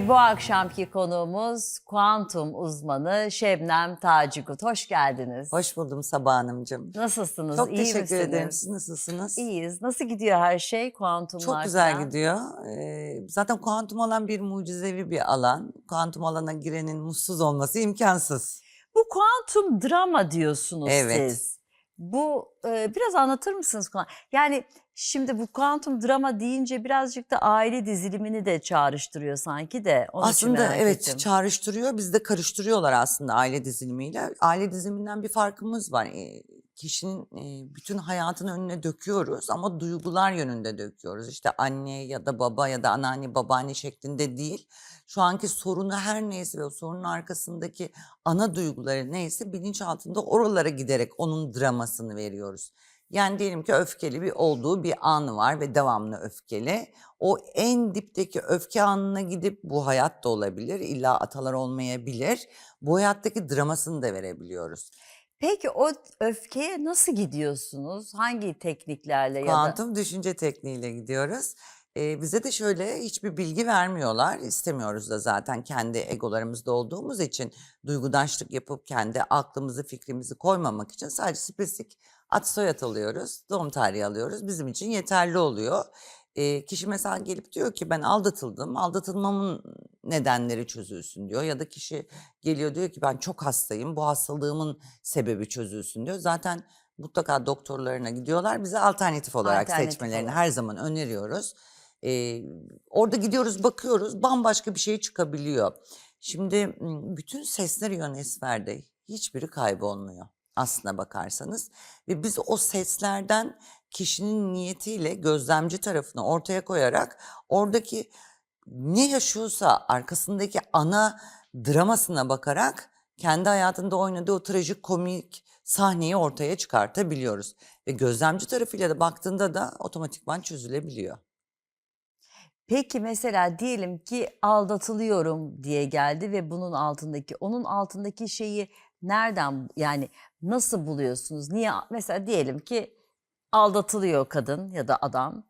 Bu akşamki konuğumuz kuantum uzmanı Şebnem Tacikut. Hoş geldiniz. Hoş buldum Sabah Hanımcığım. Nasılsınız? Çok İyi teşekkür misiniz? ederim. Siz nasılsınız? İyiyiz. Nasıl gidiyor her şey kuantumlar Çok güzel gidiyor. Ee, zaten kuantum alan bir mucizevi bir alan. Kuantum alana girenin mutsuz olması imkansız. Bu kuantum drama diyorsunuz Evet. siz. Bu e, biraz anlatır mısınız? Yani şimdi bu kuantum drama deyince birazcık da aile dizilimini de çağrıştırıyor sanki de. İçin aslında evet ettim. çağrıştırıyor. Bizde karıştırıyorlar aslında aile dizilimiyle. Aile diziliminden bir farkımız var. Ee, kişinin e, bütün hayatını önüne döküyoruz ama duygular yönünde döküyoruz. İşte anne ya da baba ya da anneanne babaanne şeklinde değil. Şu anki sorunu her neyse ve o sorunun arkasındaki ana duyguları neyse bilinçaltında oralara giderek onun dramasını veriyoruz. Yani diyelim ki öfkeli bir olduğu bir an var ve devamlı öfkeli. O en dipteki öfke anına gidip bu hayat da olabilir, illa atalar olmayabilir. Bu hayattaki dramasını da verebiliyoruz. Peki o öfkeye nasıl gidiyorsunuz? Hangi tekniklerle ya da? Kuantum düşünce tekniğiyle gidiyoruz. Ee, bize de şöyle hiçbir bilgi vermiyorlar. İstemiyoruz da zaten kendi egolarımızda olduğumuz için duygudaşlık yapıp kendi aklımızı fikrimizi koymamak için sadece spesifik ad soyad alıyoruz. Doğum tarihi alıyoruz. Bizim için yeterli oluyor. Ee, kişi mesela gelip diyor ki ben aldatıldım. Aldatılmamın nedenleri çözülsün diyor. Ya da kişi geliyor diyor ki ben çok hastayım. Bu hastalığımın sebebi çözülsün diyor. Zaten mutlaka doktorlarına gidiyorlar. Bize alternatif olarak Alternatif seçmelerini olarak. her zaman öneriyoruz. Ee, orada gidiyoruz bakıyoruz bambaşka bir şey çıkabiliyor. Şimdi bütün sesler ionosferde hiçbiri kaybolmuyor aslına bakarsanız. Ve biz o seslerden kişinin niyetiyle gözlemci tarafını ortaya koyarak oradaki ne yaşıyorsa arkasındaki ana dramasına bakarak kendi hayatında oynadığı o trajik komik sahneyi ortaya çıkartabiliyoruz. Ve gözlemci tarafıyla da baktığında da otomatikman çözülebiliyor. Peki mesela diyelim ki aldatılıyorum diye geldi ve bunun altındaki onun altındaki şeyi nereden yani nasıl buluyorsunuz? Niye mesela diyelim ki aldatılıyor kadın ya da adam.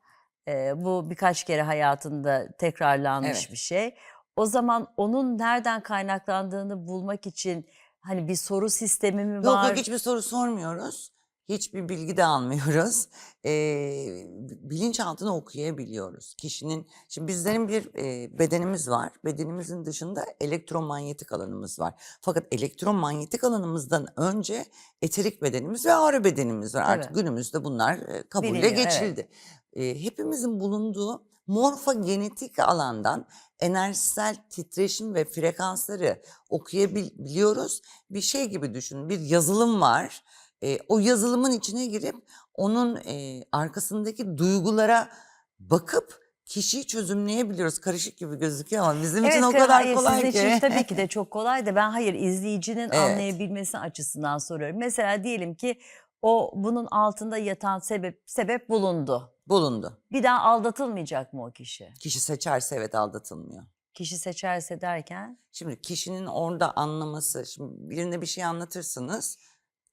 Ee, bu birkaç kere hayatında tekrarlanmış Evet. bir şey. O zaman onun nereden kaynaklandığını bulmak için hani bir soru sistemi mi Yok var? yok hiçbir soru sormuyoruz. Hiçbir bilgi de almıyoruz. Ee, bilinçaltını okuyabiliyoruz. Kişinin, şimdi bizlerin bir e, bedenimiz var. Bedenimizin dışında elektromanyetik alanımız var. Fakat elektromanyetik alanımızdan önce eterik bedenimiz ve ağrı bedenimiz var. Artık Evet. günümüzde bunlar e, kabulle Biliniyor, evet. geçildi. Ee, hepimizin bulunduğu morfogenetik alandan enerjisel titreşim ve frekansları okuyabiliyoruz. Bir şey gibi düşünün, bir yazılım var. Ee, o yazılımın içine girip onun e, arkasındaki duygulara bakıp kişiyi çözümleyebiliyoruz. Karışık gibi gözüküyor ama bizim için o ka- kadar hayır, kolay sizin ki. için tabii ki de çok kolay da ben hayır izleyicinin Evet. anlayabilmesi açısından soruyorum. Mesela diyelim ki o bunun altında yatan sebep sebep bulundu. Bulundu. Bir daha aldatılmayacak mı o kişi? Kişi seçerse evet aldatılmıyor. Kişi seçerse derken Şimdi kişinin orada anlaması, şimdi birine bir şey anlatırsınız,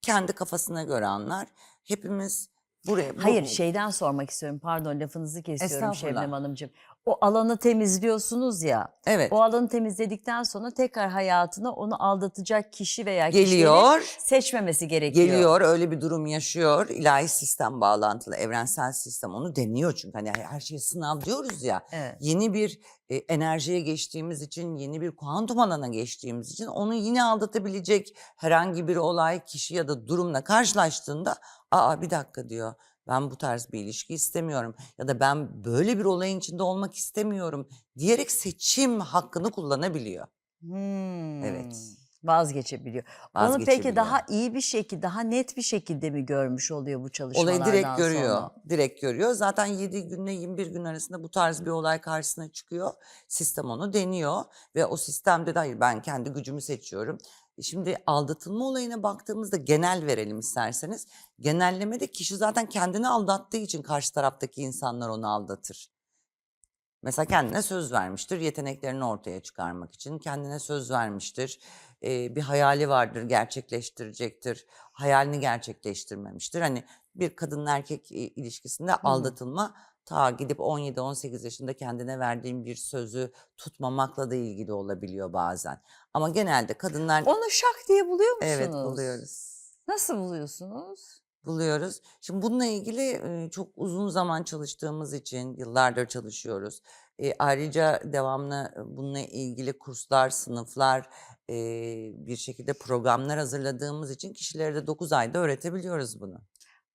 kendi kafasına göre anlar. Hepimiz buraya... bu- hayır şeyden sormak istiyorum pardon lafınızı kesiyorum. Şebnem Hanımcığım. O alanı temizliyorsunuz ya. Evet, O alanı temizledikten sonra tekrar hayatına onu aldatacak kişi veya geliyor, seçmemesi gerekiyor. geliyor, öyle bir durum yaşıyor. İlahi sistem bağlantılı, evrensel sistem onu deniyor çünkü hani her şey sınav diyoruz ya. Evet. Yeni bir e, enerjiye geçtiğimiz için, yeni bir kuantum alana geçtiğimiz için onu yine aldatabilecek herhangi bir olay, kişi ya da durumla karşılaştığında aa bir dakika diyor. Ben bu tarz bir ilişki istemiyorum ya da ben böyle bir olayın içinde olmak istemiyorum diyerek seçim hakkını kullanabiliyor. Hmm, Evet. Vazgeçebiliyor. Onu peki Vazgeçebiliyor. daha iyi bir şekilde, daha net bir şekilde mi görmüş oluyor bu çalışmalardan Olayı direkt görüyor. sonra? Direkt görüyor. Zaten 7 günle 21 gün arasında bu tarz bir olay karşısına çıkıyor. Sistem onu deniyor ve o sistemde de hayır ben kendi gücümü seçiyorum. Şimdi aldatılma olayına baktığımızda genel verelim isterseniz. Genellemede kişi zaten kendini aldattığı için karşı taraftaki insanlar onu aldatır. Mesela kendine söz vermiştir yeteneklerini ortaya çıkarmak için. Kendine söz vermiştir. Ee, bir hayali vardır gerçekleştirecektir. Hayalini gerçekleştirmemiştir. Hani bir kadın erkek ilişkisinde aldatılma ta gidip 17-18 yaşında kendine verdiğin bir sözü tutmamakla da ilgili olabiliyor bazen. Ama genelde kadınlar Onu şak diye buluyor musunuz? evet buluyoruz. Nasıl buluyorsunuz? buluyoruz. Şimdi bununla ilgili çok uzun zaman çalıştığımız için yıllardır çalışıyoruz. E, ayrıca devamlı bununla ilgili kurslar, sınıflar, e, bir şekilde programlar hazırladığımız için kişilere de 9 ayda öğretebiliyoruz bunu.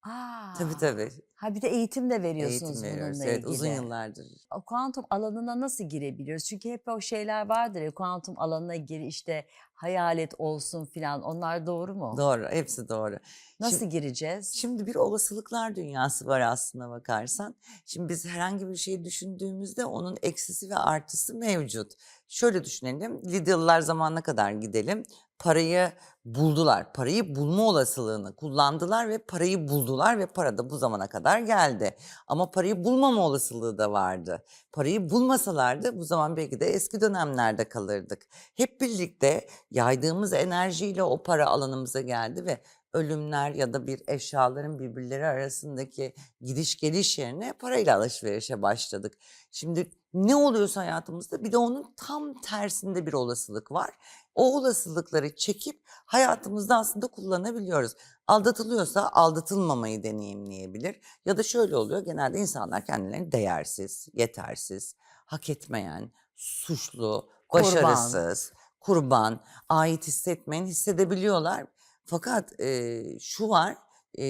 Aa, Tabii tabii. Ha bir de eğitim de veriyorsunuz Eğitim veriyoruz. bununla Evet, ilgili. uzun yıllardır. O kuantum alanına nasıl girebiliyoruz? Çünkü hep o şeyler vardır ya kuantum alanına gir işte hayalet olsun filan onlar doğru mu? Doğru, hepsi doğru. Nasıl Şimdi- gireceğiz? Şimdi bir olasılıklar dünyası var aslına bakarsan. Şimdi biz herhangi bir şey düşündüğümüzde onun eksisi ve artısı mevcut. Şöyle düşünelim. Lidyalılar zamanına kadar gidelim. Parayı buldular. Parayı bulma olasılığını kullandılar ve parayı buldular ve para da bu zamana kadar geldi. Ama parayı bulmama olasılığı da vardı. Parayı bulmasalardı bu zaman belki de eski dönemlerde kalırdık. Hep birlikte yaydığımız enerjiyle o para alanımıza geldi ve ölümler ya da bir eşyaların birbirleri arasındaki gidiş geliş yerine parayla alışverişe başladık. Şimdi ne oluyorsa hayatımızda bir de onun tam tersinde bir olasılık var. O olasılıkları çekip hayatımızda aslında kullanabiliyoruz. Aldatılıyorsa aldatılmamayı deneyimleyebilir. Ya da şöyle oluyor genelde insanlar kendilerini değersiz, yetersiz, hak etmeyen, suçlu, Kurban. başarısız, kurban, ait hissetmeyen hissedebiliyorlar. Fakat e, şu var, e,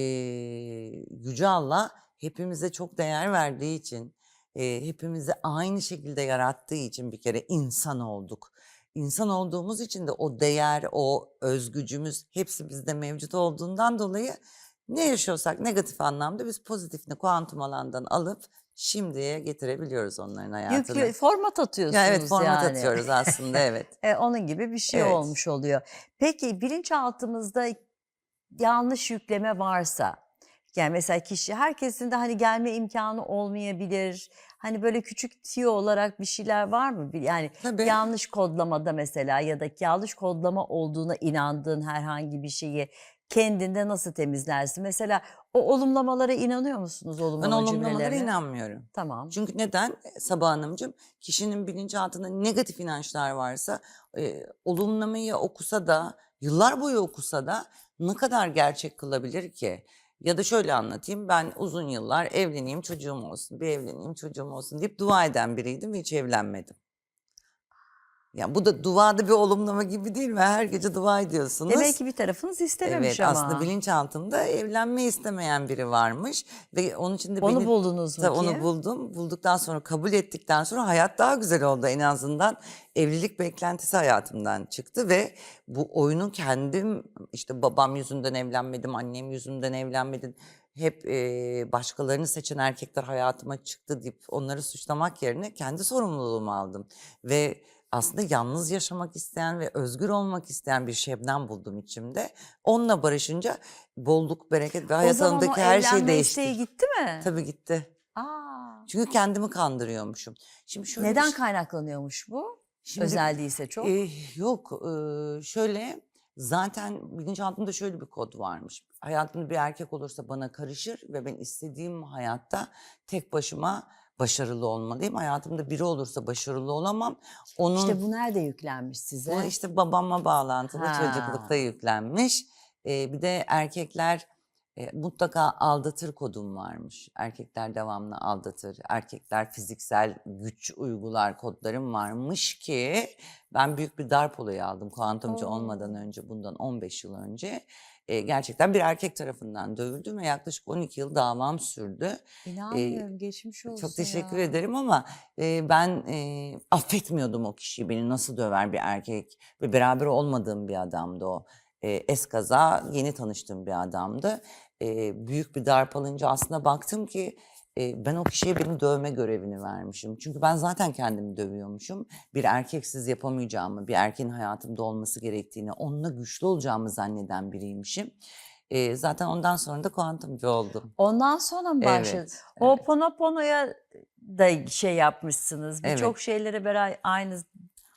Yüce Allah hepimize çok değer verdiği için, e, hepimizi aynı şekilde yarattığı için bir kere insan olduk. İnsan olduğumuz için de o değer, o özgücümüz hepsi bizde mevcut olduğundan dolayı ne yaşıyorsak negatif anlamda biz pozitifini kuantum alandan alıp şimdiye getirebiliyoruz onların hayatını. Yüklü, format atıyorsunuz ya evet format yani. atıyoruz aslında evet. E, onun gibi bir şey Evet. olmuş oluyor. Peki bilinçaltımızda yanlış yükleme varsa yani mesela kişi herkesin de hani gelme imkanı olmayabilir. Hani böyle küçük tiyo olarak bir şeyler var mı? Yani Tabii. yanlış kodlamada mesela ya da yanlış kodlama olduğuna inandığın herhangi bir şeyi kendinde nasıl temizlersin? Mesela o olumlamalara inanıyor musunuz Ben olumlama olumlamalara cümlelerine? inanmıyorum. Tamam. Çünkü neden? Sabah Hanımcığım kişinin bilinçaltında negatif inançlar varsa e, olumlamayı okusa da yıllar boyu okusa da ne kadar gerçek kılabilir ki? Ya da şöyle anlatayım ben uzun yıllar evleneyim çocuğum olsun bir evleneyim çocuğum olsun deyip dua eden biriydim ve hiç evlenmedim. Ya bu da duada bir olumlama gibi değil mi? Her gece dua ediyorsunuz. Demek ki bir tarafınız istememiş Evet ama. aslında bilinçaltımda evlenme istemeyen biri varmış ve onun için de Onu beni- buldunuz mu Tabii ki? onu buldum. Bulduktan sonra kabul ettikten sonra hayat daha güzel oldu en azından. Evlilik beklentisi hayatımdan çıktı ve bu oyunu kendim işte babam yüzünden evlenmedim, annem yüzünden evlenmedim. Hep e, başkalarını seçen erkekler hayatıma çıktı deyip onları suçlamak yerine kendi sorumluluğumu aldım. Ve aslında yalnız yaşamak isteyen ve özgür olmak isteyen bir Şebnem buldum içimde. Onunla barışınca bolluk, bereket ve o zaman o hayatımdaki her şey değişti. isteği gitti mi? Tabii gitti. Aa. Çünkü kendimi kandırıyormuşum. Şimdi şöyle Neden şey- kaynaklanıyormuş bu? Şimdi, Özel değilse çok. e, yok e, şöyle zaten bilinçaltımda şöyle bir kod varmış. Hayatımda bir erkek olursa bana karışır ve ben istediğim hayatta tek başıma başarılı olmalıyım. Hayatımda biri olursa başarılı olamam. Onun İşte bu nerede yüklenmiş size? bu işte babamla bağlantılı Ha. çocuklukta yüklenmiş. Ee, bir de erkekler e, mutlaka aldatır kodum varmış. Erkekler devamlı aldatır. Erkekler fiziksel güç uygular kodlarım varmış ki ben büyük bir darp olayı aldım kuantumcu olmadan önce bundan 15 yıl önce. E, gerçekten bir erkek tarafından dövüldüm ve yaklaşık 12 yıl davam sürdü. İnanmıyorum geçmiş olsun Çok teşekkür ya. ederim ama e, ben e, affetmiyordum o kişiyi. Beni nasıl döver bir erkek ve beraber olmadığım bir adamdı o. E, eskaza yeni tanıştığım bir adamdı. E, büyük bir darp alınca aslında baktım ki e, ben o kişiye beni dövme görevini vermişim. Çünkü ben zaten kendimi dövüyormuşum. Bir erkeksiz yapamayacağımı, bir erkeğin hayatımda olması gerektiğini, onunla güçlü olacağımı zanneden biriymişim. E, zaten ondan sonra da kuantumcu oldum. Ondan sonra mı başladı? Evet, evet. Ponopono'ya da şey yapmışsınız. Evet. Birçok şeylere beraber aynı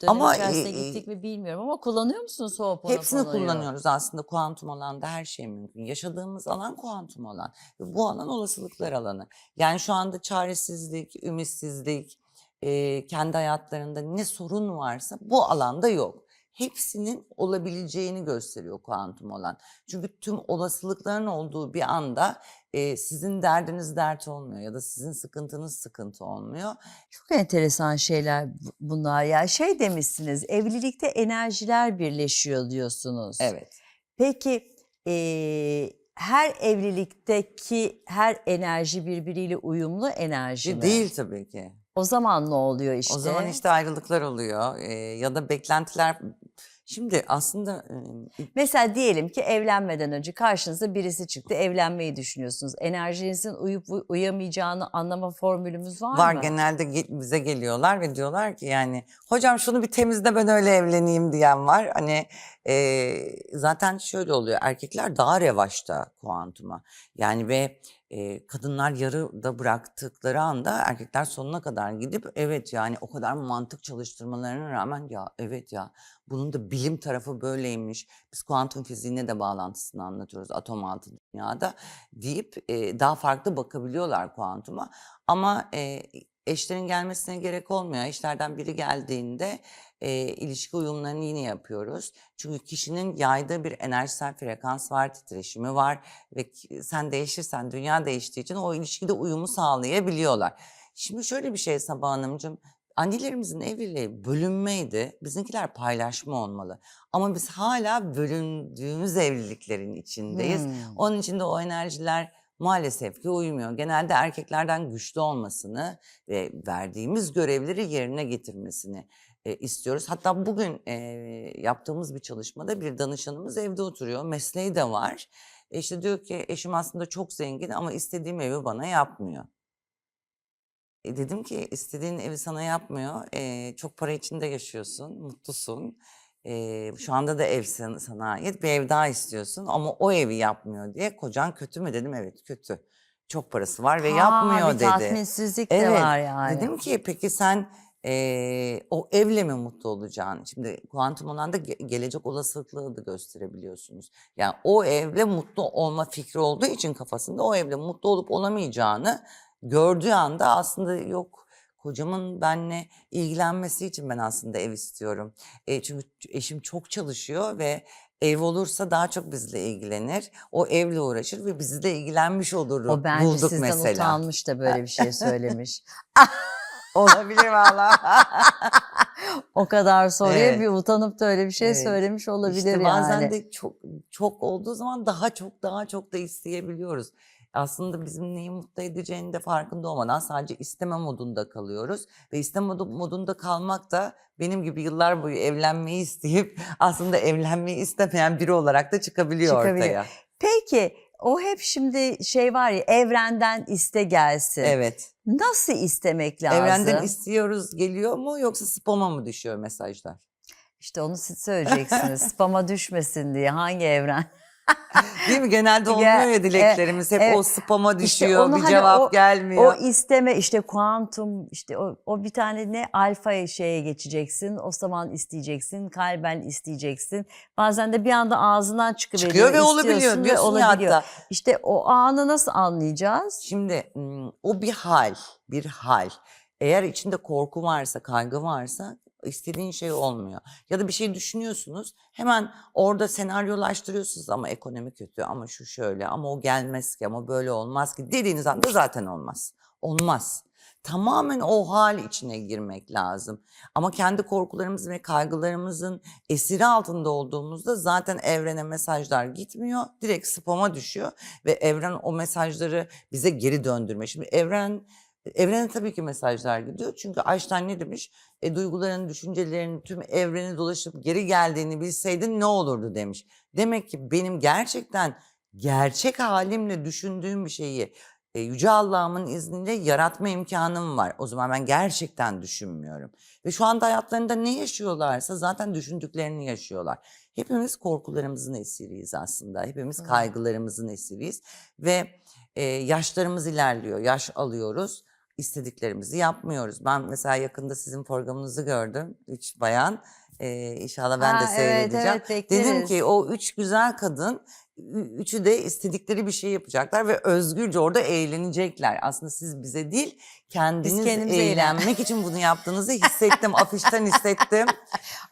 dönem Ama, içerisinde e, e, gittik mi bilmiyorum ama kullanıyor musunuz Ho'oponopono'yu? Hepsini kullanıyoruz aslında kuantum alanda her şey mümkün. Yaşadığımız alan kuantum alan. Bu alan olasılıklar alanı. Yani şu anda çaresizlik, ümitsizlik, e, kendi hayatlarında ne sorun varsa bu alanda yok. Hepsinin olabileceğini gösteriyor kuantum alan. Çünkü tüm olasılıkların olduğu bir anda e, sizin derdiniz dert olmuyor ya da sizin sıkıntınız sıkıntı olmuyor. Çok enteresan şeyler bu- bunlar ya. Şey demişsiniz evlilikte enerjiler birleşiyor diyorsunuz. Evet. Peki eee, her evlilikteki her enerji birbiriyle uyumlu enerji mi? Değil tabii ki. O zaman ne oluyor işte? O zaman işte ayrılıklar oluyor e, ya da beklentiler. Şimdi aslında Mesela diyelim ki evlenmeden önce karşınıza birisi çıktı. Evlenmeyi düşünüyorsunuz. Enerjinizin uyup uy- uyamayacağını anlama formülümüz var, var mı? genelde ge- bize geliyorlar ve diyorlar ki yani hocam şunu bir temizle ben öyle evleneyim diyen var. Hani e, zaten şöyle oluyor erkekler daha revaçta kuantuma yani ve e, kadınlar yarıda bıraktıkları anda erkekler sonuna kadar gidip evet yani o kadar mantık çalıştırmalarına rağmen ya evet ya bunun da bilim tarafı böyleymiş. Biz kuantum fiziğine de bağlantısını anlatıyoruz atom altı dünyada deyip e, daha farklı bakabiliyorlar kuantuma. Ama e, eşlerin gelmesine gerek olmuyor. Eşlerden biri geldiğinde e, ilişki uyumlarını yine yapıyoruz. Çünkü kişinin yaydığı bir enerjisel frekans var, titreşimi var ve sen değişirsen dünya değiştiği için o ilişkide uyumu sağlayabiliyorlar. Şimdi şöyle bir şey Sabah Hanımcığım, annelerimizin evliliği bölünmeydi, bizimkiler paylaşma olmalı. Ama biz hala bölündüğümüz evliliklerin içindeyiz. Hmm. Onun için de o enerjiler maalesef ki uymuyor. Genelde erkeklerden güçlü olmasını ve verdiğimiz görevleri yerine getirmesini e, istiyoruz. Hatta bugün e, yaptığımız bir çalışmada bir danışanımız evde oturuyor. Mesleği de var. E işte diyor ki eşim aslında çok zengin ama istediğim evi bana yapmıyor. E dedim ki istediğin evi sana yapmıyor. E, çok para içinde yaşıyorsun, mutlusun. E, şu anda da ev sana, sana ait bir ev daha istiyorsun ama o evi yapmıyor diye. Kocan kötü mü dedim evet kötü. Çok parası var ve Ha, yapmıyor bir dedi. tatminsizlik de Evet, var yani. Dedim ki peki sen eee, o evle mi mutlu olacaksın? Şimdi kuantum alanda ge- gelecek olasılıklığı da gösterebiliyorsunuz. Yani o evle mutlu olma fikri olduğu için kafasında o evle mutlu olup olamayacağını gördüğü anda aslında yok kocamın benimle ilgilenmesi için ben aslında ev istiyorum. E, çünkü eşim çok çalışıyor ve ev olursa daha çok bizle ilgilenir. O evle uğraşır ve bizle ilgilenmiş olur. O bence bulduk sizden mesela. utanmış da böyle bir şey söylemiş. Olabilir valla. o kadar soruyor Evet. bir utanıp da öyle bir şey Evet. söylemiş olabilir İşte yani. bazen de çok çok olduğu zaman daha çok daha çok da isteyebiliyoruz. Aslında bizim neyi mutlu edeceğini de farkında olmadan sadece isteme modunda kalıyoruz. Ve isteme modu- modunda kalmak da benim gibi yıllar boyu evlenmeyi isteyip aslında evlenmeyi istemeyen biri olarak da çıkabiliyor, Çıkabiliyor. ortaya. Peki o hep şimdi şey var ya evrenden iste gelsin. Evet. Nasıl istemek lazım? Evrenden istiyoruz geliyor mu yoksa spama mı düşüyor mesajlar? İşte onu siz söyleyeceksiniz. Spama düşmesin diye hangi evren? Değil mi? Genelde olmuyor Ya, ya dileklerimiz. Hep e, o spama işte düşüyor, onu bir hani cevap o- gelmiyor. O isteme işte kuantum işte o, o bir tane ne alfa şeye geçeceksin. O zaman isteyeceksin. Kalben isteyeceksin. Bazen de bir anda ağzından çıkıveriyor. Çıkıyor ve olabiliyor ve olabiliyor. hatta. İşte o anı nasıl anlayacağız? Şimdi o bir hal, bir hal. Eğer içinde korku varsa, kaygı varsa istediğin şey olmuyor. Ya da bir şey düşünüyorsunuz, hemen orada senaryolaştırıyorsunuz ama ekonomi kötü, ama şu şöyle, ama o gelmez ki, ama böyle olmaz ki dediğiniz anda zaten olmaz. Olmaz. Tamamen o hal içine girmek lazım. Ama kendi korkularımız ve kaygılarımızın esiri altında olduğumuzda zaten evrene mesajlar gitmiyor. Direkt spama düşüyor ve evren o mesajları bize geri döndürme. Şimdi evren evrene tabii ki mesajlar gidiyor. Çünkü Einstein ne demiş? E, duyguların, düşüncelerin tüm evreni dolaşıp geri geldiğini bilseydin ne olurdu demiş. Demek ki benim gerçekten gerçek halimle düşündüğüm bir şeyi e, Yüce Allah'ımın izniyle yaratma imkanım var. O zaman ben gerçekten düşünmüyorum. Ve şu anda hayatlarında ne yaşıyorlarsa zaten düşündüklerini yaşıyorlar. Hepimiz korkularımızın esiriyiz aslında. Hepimiz kaygılarımızın esiriyiz. Ve e, yaşlarımız ilerliyor, yaş alıyoruz. İstediklerimizi yapmıyoruz. Ben mesela yakında sizin programınızı gördüm. Üç bayan. Ee, inşallah ben de Aa, evet, seyredeceğim. evet, bekleriz. Dedim ki o üç güzel kadın üçü de istedikleri bir şey yapacaklar ve özgürce orada eğlenecekler. Aslında siz bize değil kendiniz kendimize eğlen- eğlenmek için bunu yaptığınızı hissettim. Afişten hissettim.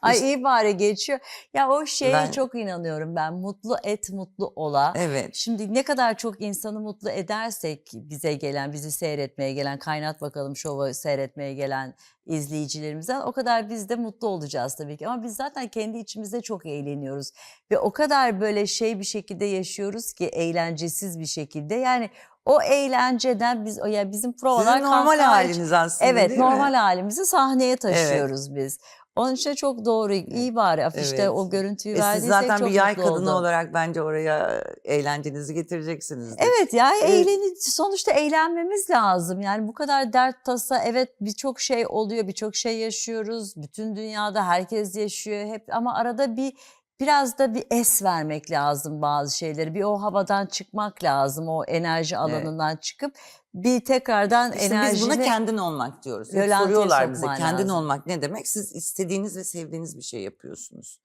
Ay İşte- iyi bari geçiyor. Ya o şeye Ben- çok inanıyorum ben. Mutlu et, mutlu ola. Evet. Şimdi ne kadar çok insanı mutlu edersek bize gelen, bizi seyretmeye gelen, kaynat bakalım şovu seyretmeye gelen izleyicilerimizden o kadar biz de mutlu olacağız tabii ki. Ama biz zaten kendi içimizde çok eğleniyoruz. Ve o kadar böyle şey bir şekilde yaşıyoruz ki eğlencesiz bir şekilde. Yani o eğlenceden biz, o ya bizim provalar Sizin normal haliniz aslında Evet değil mi? normal halimizi sahneye taşıyoruz biz. Onun için çok doğru. İyi bari afişte Evet. o görüntüyü E siz verdiysek zaten çok bir yay kadını oldum. olarak bence oraya eğlencenizi getireceksiniz. Evet ya Evet. eğleni sonuçta eğlenmemiz lazım. Yani bu kadar dert tasa evet birçok şey oluyor, birçok şey yaşıyoruz. Bütün dünyada herkes yaşıyor hep ama arada bir biraz da bir es vermek lazım bazı şeyleri. Bir o havadan çıkmak lazım. O enerji alanından çıkıp bir tekrardan İşte enerjini biz buna kendin olmak diyoruz. Hep soruyorlar bize sokman kendin lazım. olmak ne demek? Siz istediğiniz ve sevdiğiniz bir şey yapıyorsunuz.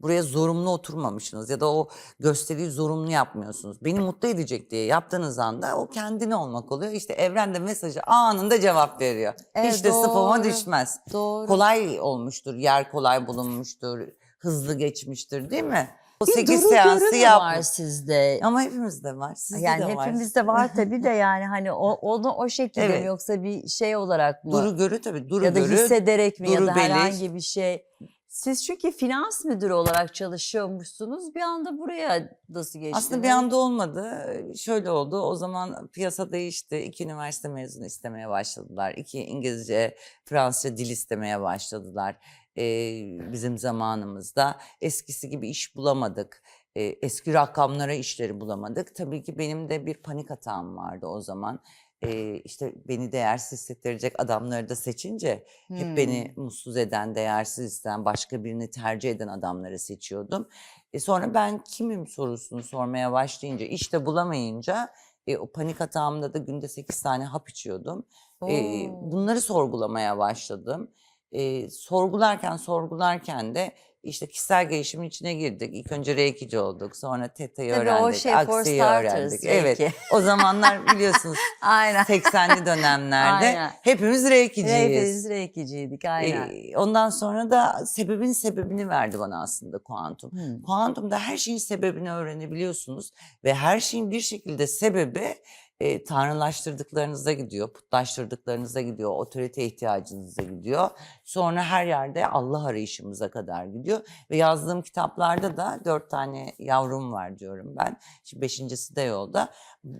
Buraya zorunlu oturmamışsınız ya da o gösteriyi zorunlu yapmıyorsunuz. Beni mutlu edecek diye yaptığınız anda o kendine olmak oluyor. İşte evren de mesajı anında cevap veriyor. Evet, Hiç de doğru. düşmez. doğru. Kolay olmuştur, yer kolay bulunmuştur, hızlı geçmiştir değil mi? O bir 8 duru seansı yap. var sizde? Ama hepimizde var. Sizde yani de var. hepimizde var tabii de yani hani o, onu o şekilde Evet. mi yoksa bir şey olarak mı? Duru görü tabii. Duru ya da görü. hissederek mi ya da beliş. herhangi bir şey. Siz çünkü finans müdürü olarak çalışıyormuşsunuz. Bir anda buraya nasıl geçtiniz? Aslında bir anda olmadı. Şöyle oldu. O zaman piyasa değişti. İki üniversite mezunu istemeye başladılar. İki İngilizce, Fransızca dil istemeye başladılar. Ee, bizim zamanımızda eskisi gibi iş bulamadık. Ee, eski rakamlara işleri bulamadık. Tabii ki benim de bir panik hatam vardı o zaman. Ee, işte beni değersiz hissettirecek adamları da seçince hep beni Hmm. mutsuz eden, değersiz eden, başka birini tercih eden adamları seçiyordum. E sonra ben kimim sorusunu sormaya başlayınca, işte bulamayınca e, o panik hatamda da günde 8 tane hap içiyordum. E, bunları sorgulamaya başladım. E, sorgularken sorgularken de işte kişisel gelişimin içine girdik. İlk önce Reiki'ci olduk. Sonra Teta'yı öğrendik. o şey Aksi'yi öğrendik. Reiki. Evet. O zamanlar biliyorsunuz Aynen. 80'li dönemlerde Aynen. hepimiz Reiki'ciyiz. Hepimiz reikiciydik aynen. Ee, ondan sonra da sebebin sebebini verdi bana aslında kuantum. Hmm. Kuantumda her şeyin sebebini öğrenebiliyorsunuz ve her şeyin bir şekilde sebebi e, tanrılaştırdıklarınıza gidiyor, putlaştırdıklarınıza gidiyor, otorite ihtiyacınıza gidiyor. Sonra her yerde Allah arayışımıza kadar gidiyor ve yazdığım kitaplarda da dört tane yavrum var diyorum ben. Şimdi beşincisi de yolda.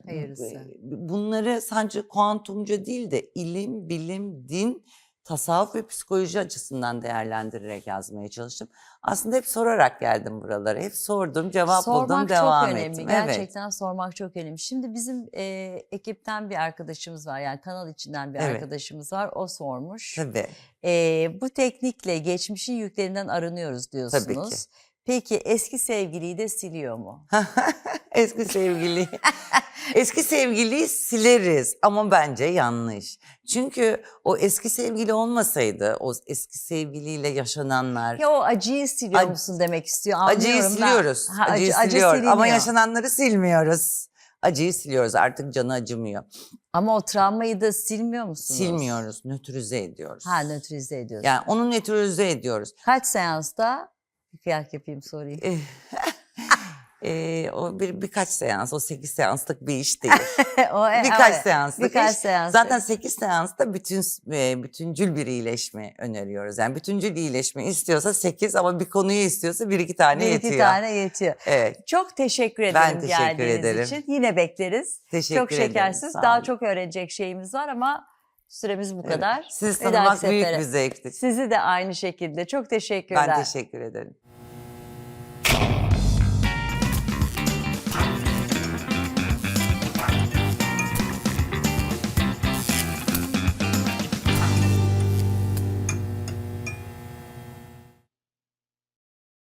Hayırlısı. Bunları sadece kuantumca değil de ilim, bilim, din, tasavvuf ve psikoloji açısından değerlendirerek yazmaya çalıştım. Aslında hep sorarak geldim buralara. Hep sordum, cevap buldum, Sormak devam çok önemli. ettim. Evet. Gerçekten sormak çok önemli. Şimdi bizim e, ekipten bir arkadaşımız var. Yani kanal içinden bir Evet. arkadaşımız var. O sormuş. Tabii. E, bu teknikle geçmişin yüklerinden arınıyoruz diyorsunuz. ki. Peki eski sevgiliyi de siliyor mu? Eski sevgili. eski sevgiliyi sileriz ama bence yanlış. Çünkü o eski sevgili olmasaydı, o eski sevgiliyle yaşananlar, Ya o acıyı siliyor Ac- musun demek istiyor. acıyı Anlıyorum ben. siliyoruz. Ha, acıyı acı- acı siliyor ama siliniyor. yaşananları silmiyoruz. Acıyı siliyoruz artık canı acımıyor. Ama o travmayı da silmiyor musunuz? Silmiyoruz, nötrize ediyoruz. Ha nötrize ediyorsun. Yani onu nötrize ediyoruz. Kaç seansta? Bir kıyak yapayım sorayım. Eh, o bir birkaç seans, o sekiz seanslık bir iş değil. o, e, birkaç evet, seanslık Birkaç iş. seans. Zaten 8 seansta bütün e, bütüncül bir iyileşme öneriyoruz. Yani bütüncül iyileşme istiyorsa 8 ama bir konuyu istiyorsa 1 2 tane bir yetiyor. iki tane yetiyor. Evet. Çok teşekkür ederim Ben teşekkür geldiğiniz ederim. için. Yine bekleriz. Teşekkür çok ederim. şekersiz. sağ Daha çok öğrenecek şeyimiz var ama süremiz bu Evet. kadar. Sizi Bir tanımak büyük bir zevkti. Sizi de aynı şekilde. Çok teşekkürler. Ben teşekkür ederim.